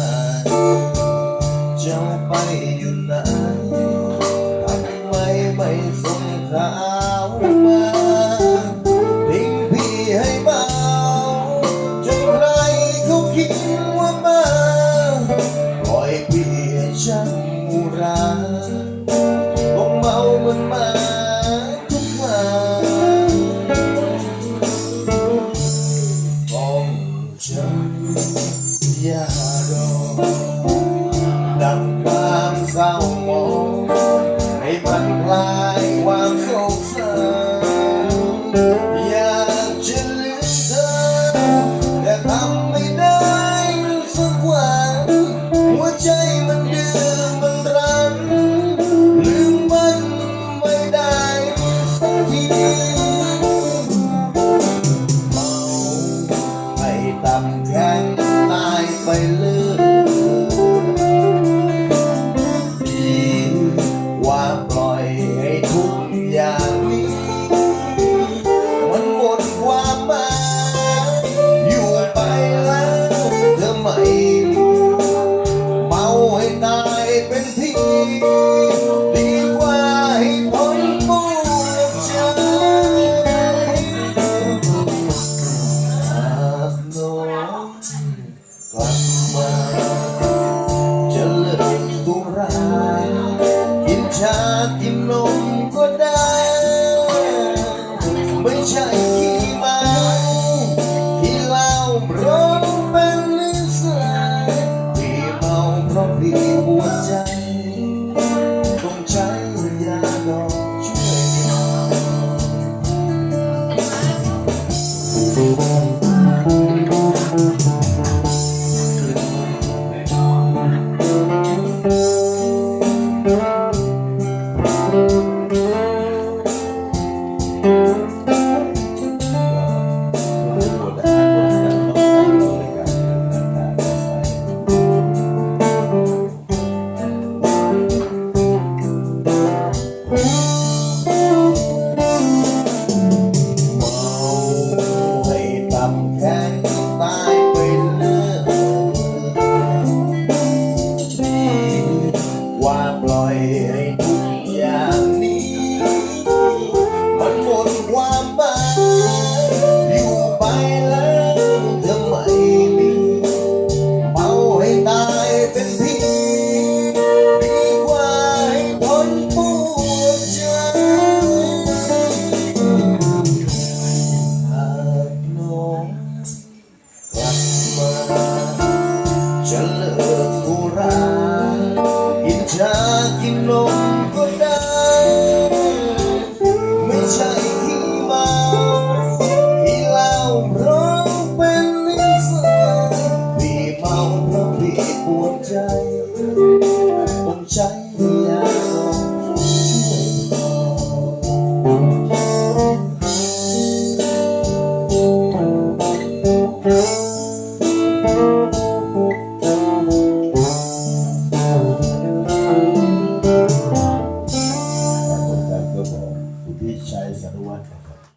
ลายจะไปอยู่ไหนทำไมไม่ส่งข่าวมาทิ้งพี่ให้เบาจนใครเขาคิดว่ามาปล่อยพี่ให้ฉันอุราบองเมามันมาทุกวันองจำ yeah. ดับความเศร้าหมองให้มันคลายความโศก กินช ใจ